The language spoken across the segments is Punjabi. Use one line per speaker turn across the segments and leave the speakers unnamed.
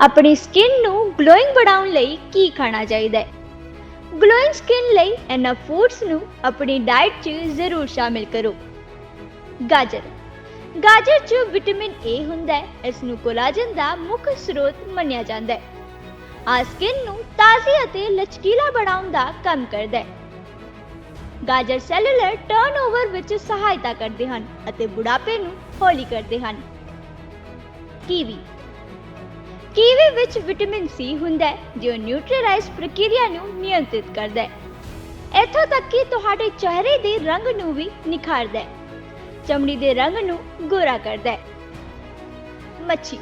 ਆਪਣੀ ਸਕਿਨ ਨੂੰ ਗਲੋਇੰਗ ਬਣਾਉਣ ਲਈ ਕੀ ਖਾਣਾ ਚਾਹੀਦਾ ਹੈ? ਗਲੋਇੰਗ ਸਕਿਨ ਲਈ ਇਹਨਾਂ ਫੂਡਸ ਨੂੰ ਆਪਣੀ ਡਾਈਟ 'ਚ ਜ਼ਰੂਰ ਸ਼ਾਮਿਲ ਕਰੋ। ਗਾਜਰ। ਗਾਜਰ 'ਚ ਵਿਟਾਮਿਨ A ਹੁੰਦਾ ਹੈ, ਇਸ ਨੂੰ ਕੋਲਾਜਨ ਦਾ ਮੁੱਖ ਸਰੋਤ ਮੰਨਿਆ ਜਾਂਦਾ ਹੈ। ਆ ਸਕਿਨ ਨੂੰ ਤਾਜ਼ੀ ਅਤੇ ਲਚਕੀਲਾ ਬਣਾਉਣ ਦਾ ਕੰਮ ਕਰਦਾ ਹੈ। ਗਾਜਰ ਸੈਲੂਲਰ ਟਰਨਓਵਰ ਵਿੱਚ ਸਹਾਇਤਾ ਕਰਦੇ ਹਨ ਅਤੇ ਬੁਢਾਪੇ ਨੂੰ ਹੌਲੀ ਕਰਦੇ ਹਨ। ਕੀਵੀ। ਕੀਵੀ ਵਿੱਚ ਵਿਟਾਮਿਨ ਸੀ ਹੁੰਦਾ ਹੈ, ਜੋ ਨਿਊਟਰੀਲਾਈਜ਼ ਪ੍ਰਕਿਰਿਆ ਨੂੰ ਨਿਯੰਤਰਿਤ ਕਰਦਾ ਹੈ। ਇੱਥੋਂ ਤੱਕ ਕਿ ਤੁਹਾਡੇ ਚਿਹਰੇ ਦੇ ਰੰਗ ਨੂੰ ਵੀ ਨਿਖਾਰਦਾ ਹੈ। ਚਮੜੀ ਦੇ ਰੰਗ ਨੂੰ ਗੋਰਾ ਕਰਦਾ ਹੈ। ਮੱਛੀ।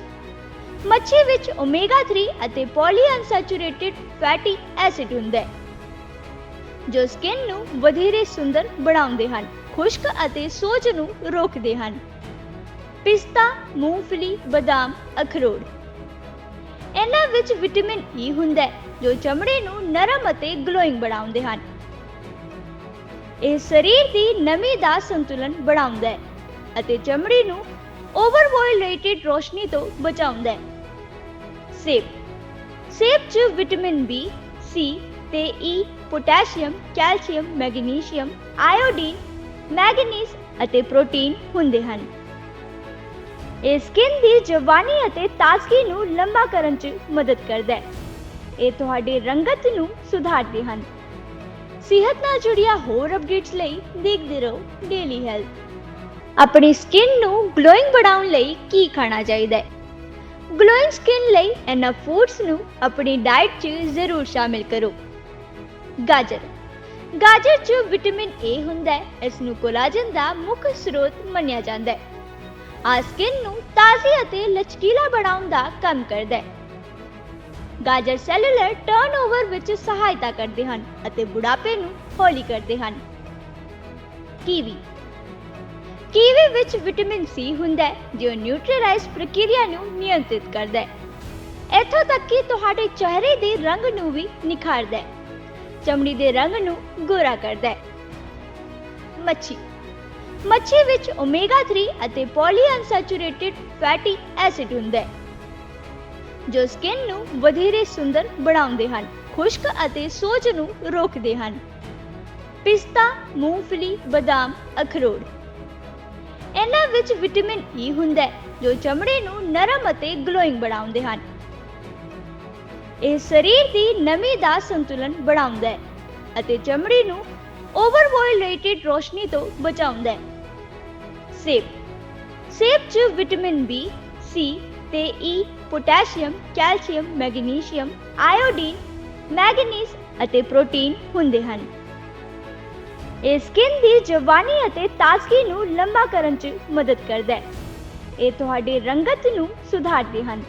ਮੱਛੀ ਵਿੱਚ ਓਮੇਗਾ 3 ਅਤੇ ਪੋਲੀਅਨਸੈਚੁਰੇਟਿਡ ਫੈਟੀ ਐਸਿਡ ਹੁੰਦਾ ਹੈ, ਜੋ ਸਕਿਨ ਨੂੰ ਵਧੇਰੇ ਸੁੰਦਰ ਬਣਾਉਂਦੇ ਹਨ, ਖੁਸ਼ਕ ਅਤੇ ਸੋਜ ਨੂੰ ਰੋਕਦੇ ਹਨ। ਪਿਸਤਾ, ਮੂੰਗਫਲੀ, ਬਦਾਮ, ਅਖਰੋਟ। ਇਹਨਾਂ ਵਿੱਚ ਵਿਟਾਮਿਨ ਈ ਹੁੰਦਾ ਹੈ, ਜੋ ਚਮੜੀ ਨੂੰ ਨਰਮ ਅਤੇ ਗਲੋਇੰਗ ਬਣਾਉਂਦੇ ਹਨ। ਇਹ ਸਰੀਰ ਦੀ ਨਮੀ ਦਾ ਸੰਤੁਲਨ ਬਣਾਉਂਦਾ ਹੈ ਅਤੇ ਚਮੜੀ ਨੂੰ ਓਵਰਵਾਇਲੇਟਡ ਰੋਸ਼ਨੀ ਤੋਂ ਬਚਾਉਂਦਾ ਹੈ। ਸੇਬ। ਸੇਬ 'ਚ ਵਿਟਾਮਿਨ ਬੀ ਸੀ ਤੇ e, E potassium, calcium, magnesium, iodine, manganese ਅਤੇ ਪ੍ਰੋਟੀਨ ਹੁੰਦੇ ਹਨ। ਇਹ ਸਕਿਨ ਦੀ ਜਵਾਨੀ ਅਤੇ ਤਾਜ਼ਗੀ ਨੂੰ ਲੰਬਾ ਕਰਨ 'ਚ ਮਦਦ ਕਰਦਾ ਹੈ। ਇਹ ਤੁਹਾਡੇ ਰੰਗਤ ਨੂੰ ਸੁਧਾਰਦੇ ਹਨ। ਸਿਹਤ ਨਾਲ ਜੁੜੀਆਂ ਹੋਰ ਅਪਡੇਟਸ ਲਈ ਦੇਖਦੇ ਰਹੋ ਡੇਲੀ ਹੈਲਥ ਆਪਣੀ ਸਕਿਨ ਨੂੰ ਗਲੋਇੰਗ ਬਣਾਉਣ ਲਈ ਕੀ ਖਾਣਾ ਚਾਹੀਦਾ ਹੈ? ਗਲੋਇੰਗ ਸਕਿਨ ਲਈ ਇਹਨਾਂ ਫੂਡਸ ਨੂੰ ਆਪਣੀ ਡਾਈਟ 'ਚ ਜ਼ਰੂਰ ਸ਼ਾਮਿਲ ਕਰੋ। ਗਾਜਰ। ਗਾਜਰ 'ਚ ਵਿਟਾਮਿਨ A ਹੁੰਦਾ ਹੈ। ਇਸ ਨੂੰ ਕੋਲਾਜਨ ਦਾ ਮੁੱਖ ਸਰੋਤ ਮੰਨਿਆ ਜਾਂਦਾ ਹੈ। ਆ ਸਕਿਨ ਨੂੰ ਤਾਜ਼ੀ ਅਤੇ ਲਚਕੀਲਾ ਬਣਾਉਣ ਦਾ ਕੰਮ ਕਰਦਾ ਹੈ। ਗਾਜਰ ਸੈਲੂਲਰ ਟਰਨਓਵਰ ਵਿੱਚ ਸਹਾਇਤਾ ਕਰਦੇ ਹਨ ਅਤੇ ਬੁਢਾਪੇ ਨੂੰ ਹੌਲੀ ਕਰਦੇ ਹਨ। ਕੀਵੀ। ਕੀਵੀ ਵਿੱਚ ਵਿਟਾਮਿਨ ਸੀ ਹੁੰਦਾ ਹੈ, ਜੋ ਨਿਊਟਰੀਲਾਈਜ਼ ਪ੍ਰਕਿਰਿਆ ਨੂੰ ਨਿਯੰਤਰਿਤ ਕਰਦਾ ਹੈ। ਇੱਥੋਂ ਤੱਕ ਕਿ ਤੁਹਾਡੇ ਚਿਹਰੇ ਦੇ ਰੰਗ ਨੂੰ ਵੀ ਨਿਖਾਰਦਾ ਹੈ। ਚਮੜੀ ਦੇ ਰੰਗ ਨੂੰ ਗੋਰਾ ਕਰਦਾ ਹੈ। ਮੱਛੀ। ਮੱਛੀ ਵਿੱਚ ਓਮੇਗਾ 3 ਅਤੇ ਪੋਲੀਅਨਸੈਚੁਰੇਟਿਡ ਫੈਟੀ ਐਸਿਡ ਹੁੰਦਾ ਹੈ, ਜੋ ਸਕਿਨ ਨੂੰ ਵਧੇਰੇ ਸੁੰਦਰ ਬਣਾਉਂਦੇ ਹਨ, ਖੁਸ਼ਕ ਅਤੇ ਸੋਜ ਨੂੰ ਰੋਕਦੇ ਹਨ। ਪਿਸਤਾ, ਮੂੰਗਫਲੀ, ਬਦਾਮ, ਅਖਰੋਟ। ਇਹਨਾਂ ਵਿੱਚ ਵਿਟਾਮਿਨ ਈ e ਹੁੰਦਾ ਹੈ, ਜੋ ਚਮੜੀ ਨੂੰ ਨਰਮ ਅਤੇ ਗਲੋਇੰਗ ਬਣਾਉਂਦੇ ਹਨ। ਇਹ ਸਰੀਰ ਦੀ ਨਮੀ ਦਾ ਸੰਤੁਲਨ ਬਣਾਉਂਦਾ ਹੈ ਅਤੇ ਚਮੜੀ ਨੂੰ ਓਵਰਵਾਇਲੇਟਡ ਰੋਸ਼ਨੀ ਤੋਂ ਬਚਾਉਂਦਾ ਹੈ। ਸੇਬ। ਸੇਬ 'ਚ ਵਿਟਾਮਿਨ ਬੀ ਸੀ ਤੇ E potassium calcium magnesium iodine manganese ਅਤੇ ਪ੍ਰੋਟੀਨ ਹੁੰਦੇ ਹਨ। ਇਹ ਸਕਿਨ ਦੀ ਜਵਾਨੀ ਅਤੇ ਤਾਜ਼ਗੀ ਨੂੰ ਲੰਬਾ ਕਰਨ 'ਚ ਮਦਦ ਕਰਦਾ ਹੈ। ਇਹ ਤੁਹਾਡੇ ਰੰਗਤ ਨੂੰ ਸੁਧਾਰਦੇ ਹਨ।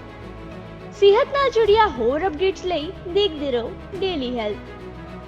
ਸਿਹਤ ਨਾਲ ਜੁੜੀਆਂ ਹੋਰ ਅਪਡੇਟਸ ਲਈ ਦੇਖਦੇ ਰਹੋ ਡੇਲੀ ਹੈਲਥ